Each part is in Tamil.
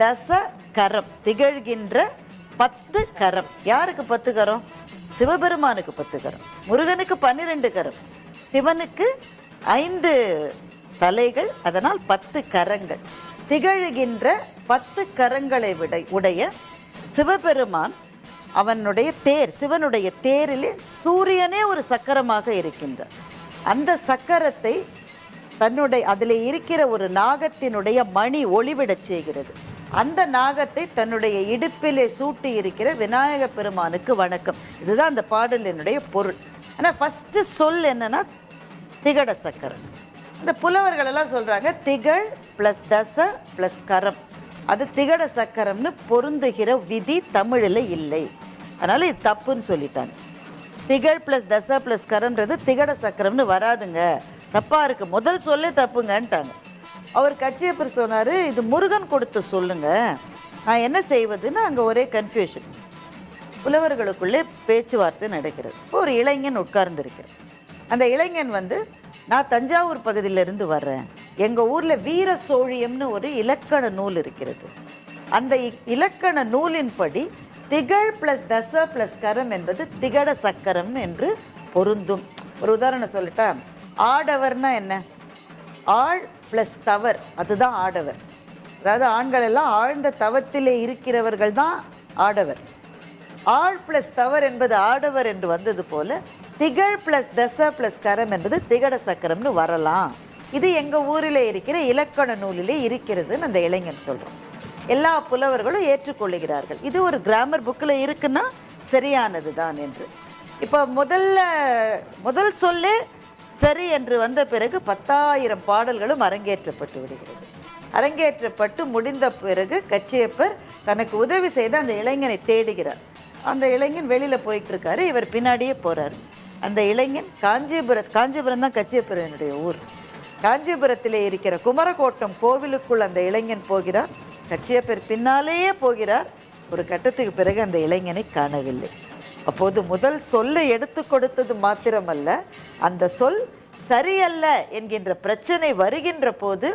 தச கரம் திகழ்கின்ற பத்து கரம். யாருக்கு பத்து கரம்? சிவபெருமானுக்கு பத்து கரம். முருகனுக்கு பன்னிரெண்டு கரம். சிவனுக்கு ஐந்து தலைகள் அதனால் பத்து கரங்கள். திகழ்கின்ற பத்து கரங்களை விட உடைய சிவபெருமான் அவனுடைய தேர் சிவனுடைய தேரிலே சூரியனே ஒரு சக்கரமாக இருக்கின்றார். அந்த சக்கரத்தை தன்னுடைய அதில் இருக்கிற ஒரு நாகத்தினுடைய மணி ஒளிவிடச் செய்கிறது. அந்த நாகத்தை தன்னுடைய இடுப்பிலே சூட்டி இருக்கிற விநாயக பெருமானுக்கு வணக்கம். இதுதான் அந்த பாடலினுடைய பொருள். ஆனால் ஃபஸ்ட்டு சொல் என்னன்னா திகட சக்கரம். இந்த புலவர்கள் எல்லாம் திகழ் ப்ளஸ் தச ப்ளஸ் கரம். அது திகட சக்கரம்னு பொருந்துகிற விதி தமிழில் இல்லை. அதனால் இது தப்புன்னு சொல்லிட்டாங்க. திகழ் ப்ளஸ் தச ப்ளஸ் கரம்ன்றது திகட சக்கரம்னு வராதுங்க. தப்பாக இருக்குது முதல் சொல்லே தப்புங்கன்ட்டாங்க. அவர் கச்சியப்பர் சொன்னார் இது முருகன் கொடுத்து சொல்லுங்க. நான் என்ன செய்வதுன்னு அங்கே ஒரே கன்ஃபியூஷன் புலவர்களுக்குள்ளே பேச்சுவார்த்தை நடக்கிறது. ஒரு இளைஞன் உட்கார்ந்திருக்கிறார். அந்த இளைஞன் வந்து நான் தஞ்சாவூர் பகுதியிலிருந்து வர்றேன். எங்கள் ஊரில் வீர சோழியம்னு ஒரு இலக்கண நூல் இருக்கிறது. அந்த இலக்கண நூலின்படி திகழ் ப்ளஸ் தச ப்ளஸ் கரம் என்பது திகட சக்கரம் என்று பொருந்தும். ஒரு உதாரணம் சொல்லட்டா? ஆடவர்னா என்ன? ஆள் ப்ளஸ் தவர் அதுதான் ஆடவர். அதாவது ஆண்கள் எல்லாம் ஆழ்ந்த தவத்திலே இருக்கிறவர்கள் தான் ஆடவர். ஆழ் ப்ளஸ் தவர் என்பது ஆடவர் என்று வந்தது போல திகழ் ப்ளஸ் தச ப்ளஸ் கரம் என்பது திகட சக்கரம்னு வரலாம். இது எங்கள் ஊரிலே இருக்கிற இலக்கண நூலிலே இருக்கிறதுன்னு அந்த இளைஞன் சொல்கிறோம் எல்லா புலவர்களும் ஏற்றுக்கொள்ளுகிறார்கள். இது ஒரு கிராமர் புக்கில் இருக்குன்னா சரியானது தான் என்று. இப்போ முதல்ல முதல் சொல்லே சரி என்று வந்த பிறகு பத்தாயிரம் பாடல்களும் அரங்கேற்றப்பட்டு விடுகிறது. அரங்கேற்றப்பட்டு முடிந்த பிறகு கச்சியப்பர் தனக்கு உதவி செய்து அந்த இளைஞனை தேடுகிறார். அந்த இளைஞன் வெளியில் போயிட்டு இருக்காரு இவர் பின்னாடியே போகிறார் அந்த இளைஞன் காஞ்சிபுரம் காஞ்சிபுரம் தான் கச்சியப்பரனுடைய ஊர். காஞ்சிபுரத்திலே இருக்கிற குமரகோட்டம் கோவிலுக்குள் அந்த இளைஞன் போகிறார். கச்சியப்பர் பின்னாலேயே போகிறார். ஒரு கட்டத்துக்கு பிறகு அந்த இளைஞனை காணவில்லை. அப்போது முதல் சொல்லை எடுத்து கொடுத்தது மாத்திரமல்ல அந்த சொல் சரியல்ல என்கின்ற பிரச்சனை வருகின்ற போது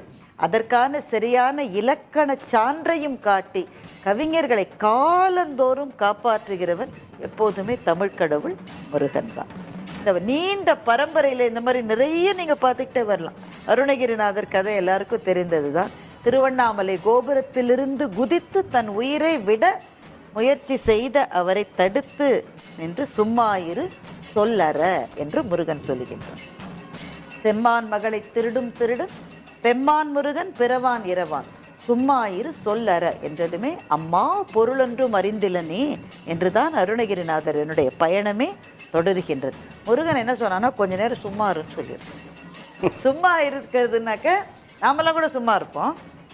அதற்கான சரியான இலக்கண சான்றையும் காட்டி கவிஞர்களை காலந்தோறும் காப்பாற்றுகிறவன் எப்போதுமே தமிழ் கடவுள் முருகன் தான். இந்த நீண்ட பரம்பரையில் இந்த மாதிரி நிறைய நீங்கள் பார்த்துக்கிட்டே வரலாம். அருணகிரிநாதர் கதை எல்லாருக்கும் தெரிந்தது தான் திருவண்ணாமலை கோபுரத்திலிருந்து குதித்து தன் உயிரை விட முயற்சி செய்த அவரை தடுத்து நின்று சும்மாயிரு சொல்லற என்று முருகன் சொல்லுகின்றான். செம்மான் மகளை திருடும் திருடும் பெம்மான் முருகன் பிறவான் இரவான். சும்மா இரு சொல்லற என்றதுமே அம்மா பொருளொன்றும் அறிந்திலனே என்றுதான் அருணகிரிநாதர் என்னுடைய பயணமே தொடர்கின்றது. முருகன் என்ன சொன்னான்னா கொஞ்ச நேரம் சும்மா இருன்னு சொல்லியிருக்கோம் சும்மா இருக்கிறதுனாக்க நாமெல்லாம் கூட சும்மா இருப்போம்.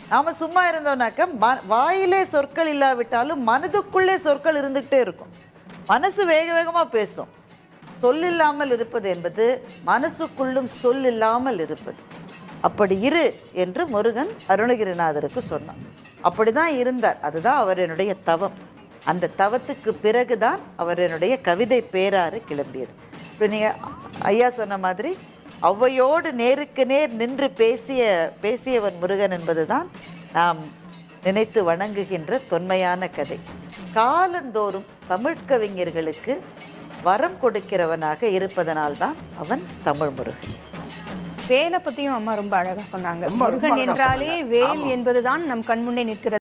நாம சும்மா இருந்தோம்னாக்க ம வாயிலே சொற்கள் இல்லாவிட்டாலும் மனதுக்குள்ளே சொற்கள் இருந்துகிட்டே இருக்கும். மனசு வேக வேகமாக பேசும். சொல் இல்லாமல் இருப்பது என்பது மனசுக்குள்ளும் சொல் இல்லாமல் இருப்பது. அப்படி இரு என்று முருகன் அருணகிரிநாதருக்கு சொன்னான். அப்படிதான் இருந்தார். அதுதான் அவரனுடைய தவம். அந்த தவத்துக்கு பிறகுதான் அவரனுடைய கவிதை பேராறு கிளம்பியது. இப்போ நீங்கள் ஐயா சொன்ன மாதிரி ஔவையோடு நேருக்கு நேர் நின்று பேசிய பேசியவன் முருகன் என்பது தான் நாம் நினைத்து வணங்குகின்ற தொன்மையான கதை. காலந்தோறும் தமிழ்கவிஞர்களுக்கு வரம் கொடுக்கிறவனாக இருப்பதனால்தான் அவன் தமிழ் முருகன். வேலை பத்தியும் அம்மா ரொம்ப அழகா சொன்னாங்க. முருகன் என்றாலே வேல் என்பதுதான் நம் கண் முன்னே நிற்கிறது.